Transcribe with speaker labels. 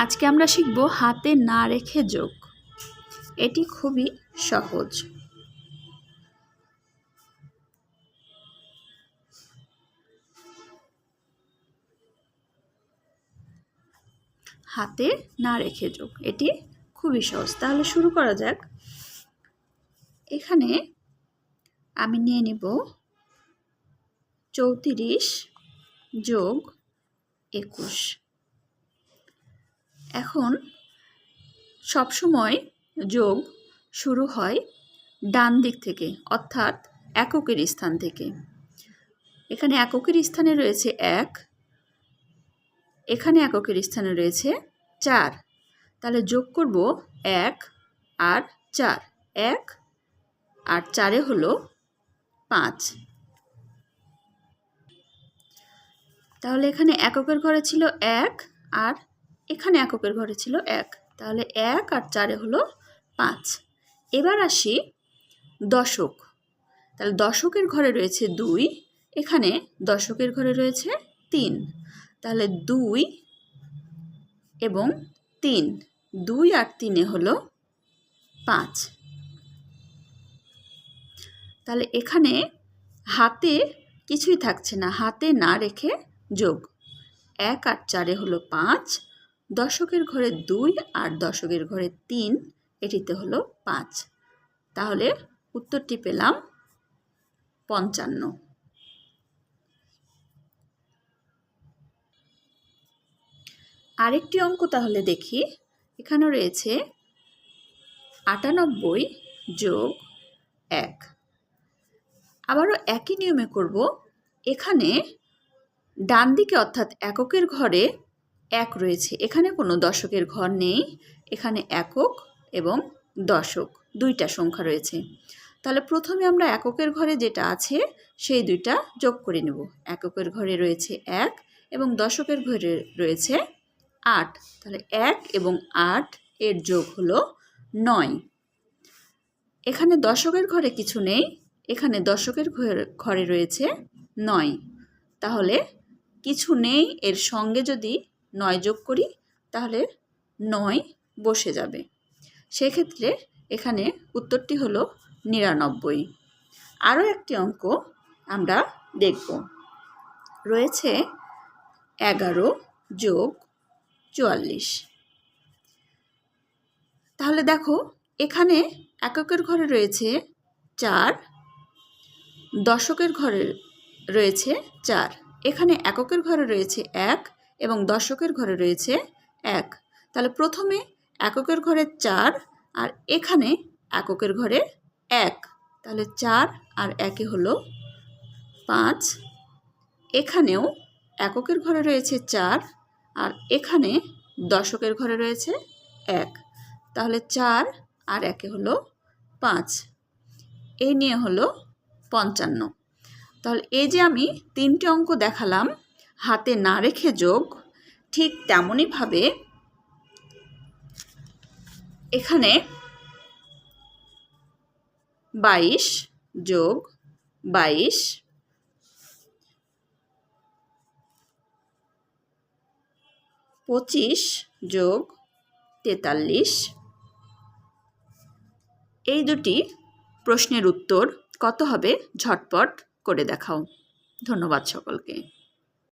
Speaker 1: আজকে আমরা শিখব হাতে না রেখে যোগ। এটি খুবই সহজ। হাতে না রেখে যোগ, এটি খুবই সহজ। তাহলে শুরু করা যাক। এখানে আমি নিয়ে নিব চৌত্রিশ যোগ একুশ। এখন সবসময় যোগ শুরু হয় ডান দিক থেকে, অর্থাৎ এককের স্থান থেকে। এখানে এককের স্থানে রয়েছে এক, এখানে এককের স্থানে রয়েছে চার। তাহলে যোগ করব এক আর চার। এক আর চারে হলো পাঁচ। তাহলে এখানে এককের ঘরে ছিল এক আর এখানে এককের ঘরে ছিল এক। তাহলে এক আর চারে হলো পাঁচ। এবার আসি দশক। তাহলে দশকের ঘরে রয়েছে দুই, এখানে দশকের ঘরে রয়েছে তিন। তাহলে দুই এবং তিন, দুই আর তিনে হলো পাঁচ। তাহলে এখানে হাতে কিছুই থাকছে না, হাতে না রেখে যোগ। এক আর চারে হলো পাঁচ দশকের ঘরে দুই আর দশকের ঘরে তিন, এটিতে হলো পাঁচ। তাহলে উত্তরটি পেলাম পঞ্চান্ন। আরেকটি অঙ্ক তাহলে দেখি। এখানে রয়েছে আটানব্বই যোগ এক। আবারও একই নিয়মে করব। এখানে ডান দিকে অর্থাৎ এককের ঘরে এক রয়েছে। এখানে কোনো দশকের ঘর নেই, এখানে একক এবং দশক, দুইটা সংখ্যা রয়েছে। তাহলে প্রথমে আমরা এককের ঘরে যেটা আছে, সেই দুইটা যোগ করে নেব। এককের ঘরে রয়েছে এক এবং দশকের ঘরে রয়েছে আট। তাহলে এক এবং আট এর যোগ হলো নয়। এখানে দশকের ঘরে কিছু নেই, এখানে দশকের ঘরে রয়েছে নয়। তাহলে কিছু নেই, এর সঙ্গে যদি নয় যোগ করি, তাহলে নয় বসে যাবে। সেক্ষেত্রে এখানে উত্তরটি হলো নিরানব্বই। আরও একটি অঙ্ক আমরা দেখব। রয়েছে এগারো যোগ চুয়াল্লিশ। তাহলে দেখো, এখানে এককের ঘরে রয়েছে চার, দশকের ঘরে রয়েছে চার। এখানে এককের ঘরে রয়েছে এক এবং দশকের ঘরে রয়েছে এক। তাহলে প্রথমে এককের ঘরে চার আর এখানে এককের ঘরে এক। তাহলে চার আর একে হলো পাঁচ। এখানেও এককের ঘরে রয়েছে চার আর এখানে দশকের ঘরে রয়েছে এক। তাহলে চার আর একে হলো পাঁচ। এই নিয়ে হলো পঞ্চান্ন। তাহলে এই যে আমি তিনটে অঙ্ক দেখালাম হাতে না রেখে যোগ, ঠিক তেমনইভাবে এখানে বাইশ যোগ বাইশ পঁচিশ যোগ তেতাল্লিশ। এই দুটি প্রশ্নের উত্তর কত হবে? ঝটপট করে দেখাও। ধন্যবাদ সকলকে।